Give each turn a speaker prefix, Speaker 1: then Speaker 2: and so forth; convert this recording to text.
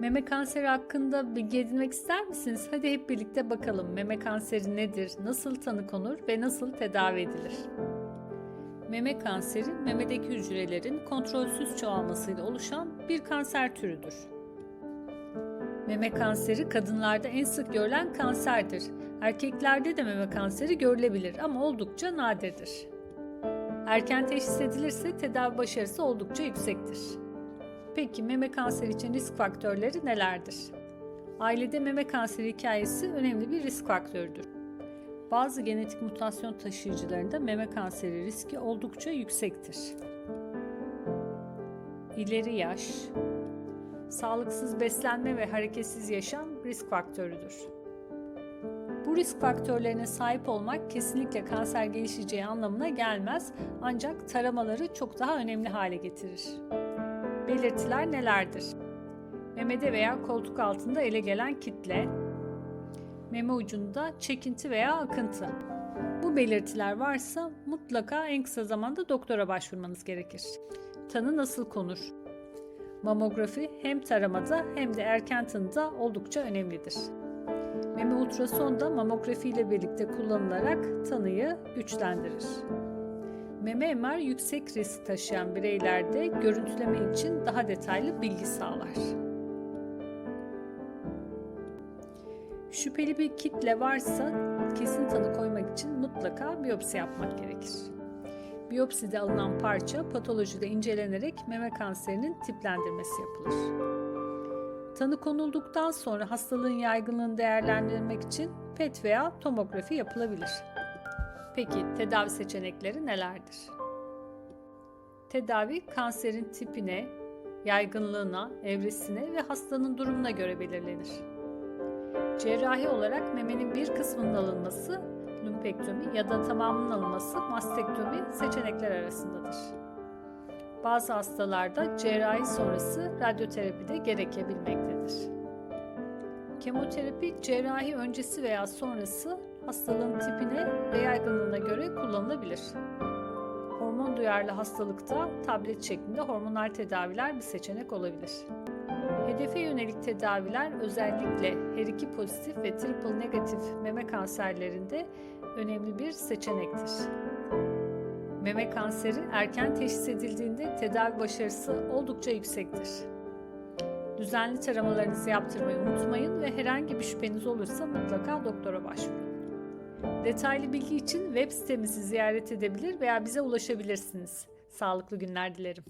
Speaker 1: Meme kanseri hakkında bilgi edinmek ister misiniz? Hadi hep birlikte bakalım meme kanseri nedir, nasıl tanı konur ve nasıl tedavi edilir? Meme kanseri, memedeki hücrelerin kontrolsüz çoğalmasıyla oluşan bir kanser türüdür. Meme kanseri kadınlarda en sık görülen kanserdir. Erkeklerde de meme kanseri görülebilir ama oldukça nadirdir. Erken teşhis edilirse tedavi başarısı oldukça yüksektir. Peki meme kanseri için risk faktörleri nelerdir? Ailede meme kanseri hikayesi önemli bir risk faktörüdür. Bazı genetik mutasyon taşıyıcılarında meme kanseri riski oldukça yüksektir. İleri yaş, sağlıksız beslenme ve hareketsiz yaşam risk faktörüdür. Bu risk faktörlerine sahip olmak kesinlikle kanser gelişeceği anlamına gelmez ancak taramaları çok daha önemli hale getirir. Belirtiler nelerdir? Memede veya koltuk altında ele gelen kitle, meme ucunda çekinti veya akıntı. Bu belirtiler varsa mutlaka en kısa zamanda doktora başvurmanız gerekir. Tanı nasıl konur? Mamografi hem taramada hem de erken tanıda oldukça önemlidir. Meme ultrason da mamografi ile birlikte kullanılarak tanıyı güçlendirir. Meme MR yüksek risk taşıyan bireylerde görüntüleme için daha detaylı bilgi sağlar. Şüpheli bir kitle varsa kesin tanı koymak için mutlaka biyopsi yapmak gerekir. Biyopside alınan parça patolojide incelenerek meme kanserinin tiplendirmesi yapılır. Tanı konulduktan sonra hastalığın yaygınlığını değerlendirmek için PET veya tomografi yapılabilir. Peki tedavi seçenekleri nelerdir? Tedavi kanserin tipine, yaygınlığına, evresine ve hastanın durumuna göre belirlenir. Cerrahi olarak memenin bir kısmının alınması, lumpektomi ya da tamamının alınması mastektomi seçenekler arasındadır. Bazı hastalarda cerrahi sonrası radyoterapi de gerekebilmektedir. Kemoterapi cerrahi öncesi veya sonrası hastalığın tipine ve yaygınlığına göre kullanılabilir. Hormon duyarlı hastalıkta tablet şeklinde hormonal tedaviler bir seçenek olabilir. Hedefe yönelik tedaviler özellikle HER2 pozitif ve triple negatif meme kanserlerinde önemli bir seçenektir. Meme kanseri erken teşhis edildiğinde tedavi başarısı oldukça yüksektir. Düzenli taramalarınızı yaptırmayı unutmayın ve herhangi bir şüpheniz olursa mutlaka doktora başvurun. Detaylı bilgi için web sitemizi ziyaret edebilir veya bize ulaşabilirsiniz. Sağlıklı günler dilerim.